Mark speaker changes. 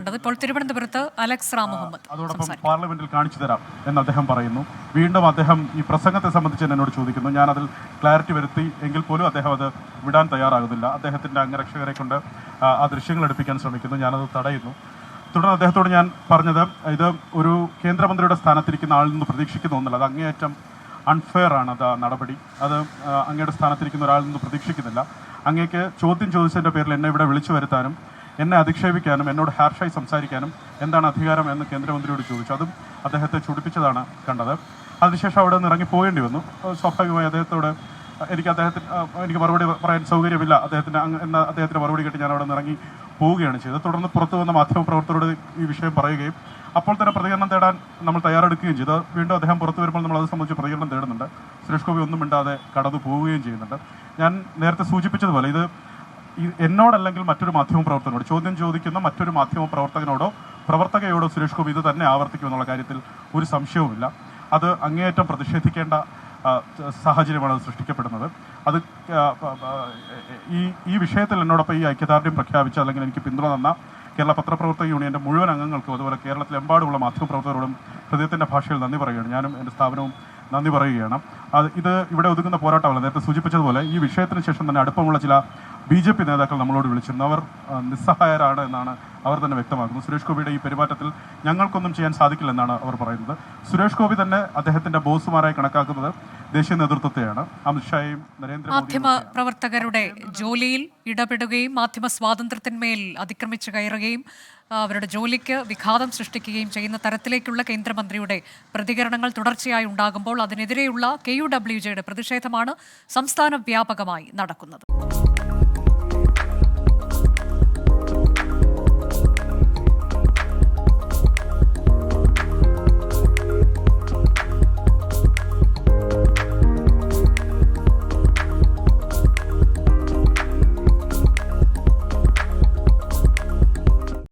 Speaker 1: ഇപ്പോൾ തിരുവനന്തപുരത്ത് അലക്സ് റാം മുഹമ്മദ്
Speaker 2: അതോടൊപ്പം പാർലമെന്റിൽ കാണിച്ചു തരാം എന്ന് അദ്ദേഹം പറയുന്നു. വീണ്ടും അദ്ദേഹം ഈ പ്രസംഗത്തെ സംബന്ധിച്ച് എന്നോട് ചോദിക്കുന്നു. ഞാൻ അതിൽ ക്ലാരിറ്റി വരുത്തി എങ്കിൽ പോലും അദ്ദേഹം അത് വിടാൻ തയ്യാറാകുന്നില്ല. അദ്ദേഹത്തിന്റെ അംഗരക്ഷകരെ കൊണ്ട് ആ, ദൃശ്യങ്ങൾ എടുപ്പിക്കാൻ ശ്രമിക്കുന്നു. ഞാനത് തടയുന്നു. തുടർന്ന് അദ്ദേഹത്തോട് ഞാൻ പറഞ്ഞത് ഇത് ഒരു കേന്ദ്രമന്ത്രിയുടെ സ്ഥാനത്തിരിക്കുന്ന ആളിൽ നിന്ന് പ്രതീക്ഷിക്കുന്നു എന്നുള്ളത് അത് അങ്ങേയറ്റം അൺഫെയർ ആണ് അത് നടപടി. അത് അങ്ങയുടെ സ്ഥാനത്തിരിക്കുന്ന ഒരാളിൽ നിന്ന് പ്രതീക്ഷിക്കുന്നില്ല. അങ്ങേക്ക് ചോദ്യം ചോദിച്ചതിന്റെ പേരിൽ എന്നെ ഇവിടെ വിളിച്ചു വരുത്താനും എന്നെ അധിക്ഷേപിക്കാനും എന്നോട് ഹാർഷായി സംസാരിക്കാനും എന്താണ് അധികാരം എന്ന് കേന്ദ്രമന്ത്രിയോട് ചോദിച്ചു. അതും അദ്ദേഹത്തെ ചുടിപ്പിച്ചതാണ് കണ്ടത്. അതിനുശേഷം അവിടെ നിന്ന് ഇറങ്ങി പോകേണ്ടി വന്നു. സ്വാഭാവികമായി അദ്ദേഹത്തോട് എനിക്ക് അദ്ദേഹത്തിന് എനിക്ക് മറുപടി പറയാൻ സൗകര്യമില്ല. അദ്ദേഹത്തിന് എന്ന അദ്ദേഹത്തിന് മറുപടി കേട്ട്. ഞാൻ അവിടെ നിന്ന് ഇറങ്ങി പോവുകയാണ് ചെയ്തത്. തുടർന്ന് പുറത്തു വന്ന മാധ്യമപ്രവർത്തകരോട് ഈ വിഷയം പറയുകയും അപ്പോൾ തന്നെ പ്രതികരണം തേടാൻ നമ്മൾ തയ്യാറെടുക്കുകയും ചെയ്തു. വീണ്ടും അദ്ദേഹം പുറത്തു വരുമ്പോൾ നമ്മൾ അത് സംബന്ധിച്ച് പ്രതികരണം തേടുന്നുണ്ട്. സുരേഷ് ഗോപി ഒന്നും മിണ്ടാതെ കടന്നു പോവുകയും ചെയ്യുന്നുണ്ട്. ഞാൻ നേരത്തെ സൂചിപ്പിച്ചതുപോലെ ഇത് എന്നോടല്ലെങ്കിൽ മറ്റൊരു മാധ്യമ പ്രവർത്തകനോട് ചോദ്യം ചോദിക്കുന്ന മറ്റൊരു മാധ്യമ പ്രവർത്തകനോടോ പ്രവർത്തകയോടോ സുരേഷ് ഗോപി ഇത് തന്നെ ആവർത്തിക്കുമെന്നുള്ള കാര്യത്തിൽ ഒരു സംശയവുമില്ല. അത് അങ്ങേയറ്റം പ്രതിഷേധിക്കേണ്ട സാഹചര്യമാണ് അത് സൃഷ്ടിക്കപ്പെടുന്നത്. അത് ഈ ഈ വിഷയത്തിൽ എന്നോടൊപ്പം ഈ ഐക്യദാർഢ്യം പ്രഖ്യാപിച്ച അല്ലെങ്കിൽ എനിക്ക് പിന്തുണ തന്ന കേരള പത്രപ്രവർത്തക യൂണിയന്റെ മുഴുവൻ അംഗങ്ങൾക്കും അതുപോലെ കേരളത്തിലെമ്പാടുമുള്ള മാധ്യമപ്രവർത്തകരോടും ഹൃദയത്തിന്റെ ഭാഷയിൽ നന്ദി പറയുകയാണ്. ഞാനും എന്റെ സ്ഥാപനവും നന്ദി പറയുകയാണ്. അത് ഇത് ഇവിടെ ഒതുങ്ങുന്ന പോരാട്ടമല്ല. നേരത്തെ സൂചിപ്പിച്ചതുപോലെ ഈ വിഷയത്തിന് ശേഷം തന്നെ അടുപ്പമുള്ള ചില ബി ജെ പി നേതാക്കൾ നമ്മളോട് വിളിച്ചിരുന്നു. അവർ നിസ്സഹായരാണ് എന്നാണ് അവർ തന്നെ വ്യക്തമാക്കുന്നത് സുരേഷ് ഗോപിയുടെ ഈ പെരുമാറ്റത്തിൽ ഞങ്ങൾക്കൊന്നും ചെയ്യാൻ സാധിക്കില്ലെന്നാണ് അവർ പറയുന്നത്. സുരേഷ് ഗോപി തന്നെ അദ്ദേഹത്തിന്റെ ബോസുമാരായി കണക്കാക്കുന്നത് ദേശീയ നേതൃത്വത്തെയാണ്. അമിത്ഷായും നരേന്ദ്ര
Speaker 1: മാധ്യമ പ്രവർത്തകരുടെ ജോലിയിൽ ഇടപെടുകയും മാധ്യമ സ്വാതന്ത്ര്യത്തിന്മേൽ അതിക്രമിച്ചു കയറുകയും അവരുടെ ജോലിക്ക് വിഘാതം സൃഷ്ടിക്കുകയും ചെയ്യുന്ന തരത്തിലേക്കുള്ള കേന്ദ്രമന്ത്രിയുടെ പ്രതികരണങ്ങൾ തുടർച്ചയായി ഉണ്ടാകുമ്പോൾ അതിനെതിരെയുള്ള കെ യു ഡബ്ല്യു ജെയുടെ പ്രതിഷേധമാണ് സംസ്ഥാന വ്യാപകമായി നടക്കുന്നത്.